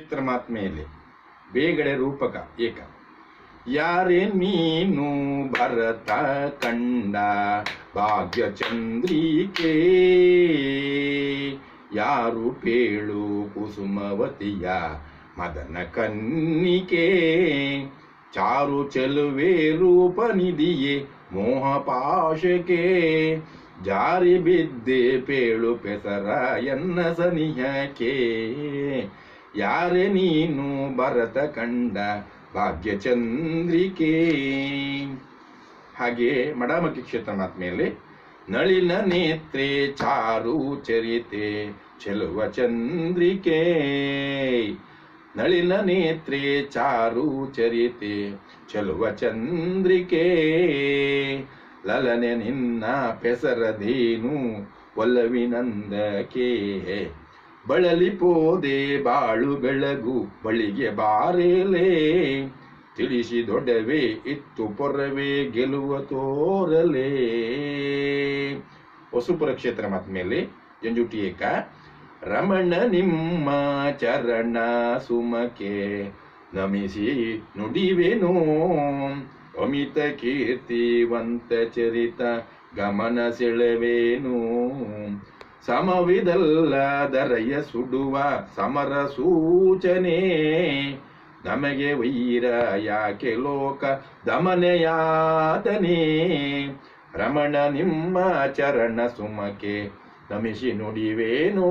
ಚಿತ್ರಮಾತ್ಮೆಯಲ್ಲಿ ಬೇಗಡೆ ರೂಪಕ ಏಕ. ಯಾರೇ ನೀನು ಭರತ ಕಂಡ ಭಾಗ್ಯ ಚಂದ್ರಿಕೆ ಯಾರು ಪೇಳು ಕುಸುಮವತಿಯ ಮದನ ಕನ್ನಿಕೆ. ಚಾರು ಚೆಲುವೆ ರೂಪ ನಿಧಿಯೇ ಮೋಹ ಪಾಶಕೆ. ಜಾರಿ ಬಿದ್ದೆ ಪೇಳು ಪೆಸರ ಎನ್ನ ಸನಿಹಕ್ಕೆ ಯಾರೇ ನೀನು ಭರತ ಕಂಡ ಭಾಗ್ಯ ಚಂದ್ರಿಕೆ ಹಾಗೆ ಮಡಾಮಕ್ಕಿ ಕ್ಷೇತ್ರ ಮಾತ್ಮೆಯಲ್ಲಿ, ನಳಿನ ನೇತ್ರೆ ಚಾರು ಚರಿತೆ ಚೆಲುವ ಚಂದ್ರಿಕೆ. ನಳಿನ ನೇತ್ರೆ ಚಾರು ಚರಿತೆ ಚೆಲುವ ಚಂದ್ರಿಕೆ. ಲಲನೆ ನಿನ್ನ ಪೆಸರದೇನು ಒಲವಿನಂದಕೆ ಬಳಲಿ ಪೋದೆ ಬಾಳು ಬೆಳಗು ಬಳಿಗೆ ಬಾರೇಲೆ. ತಿಳಿಸಿ ದೊಡ್ಡವೇ, ಇತ್ತು ಪೊರವೆ ಗೆಲುವ ತೋರಲೇ. ವಸುಪುರ ಕ್ಷೇತ್ರ ಮಾತ್ಮೇಲೆ ಜಂಜುಟಿ ಏಕ. ರಮಣ ನಿಮ್ಮ ಚರಣ ಸುಮಕೆ, ನಮಿಸಿ ನುಡಿವೆನು. ಅಮಿತ ಕೀರ್ತಿವಂತ ಚರಿತ ಗಮನ ಸೆಳೆವೇನು. ಸಮವಿದಲ್ಲ ದರಯ ಸುಡುವ ಸಮರ ಸೂಚನೆ. ನಮಗೆ ವೈರ ಯಾಕೆ ಲೋಕ ದಮನೆಯಾತನೇ ರಮಣ ನಿಮ್ಮ ಚರಣ ಸುಮಕೆ ನಮಿಸಿ ನುಡಿವೇನೋ?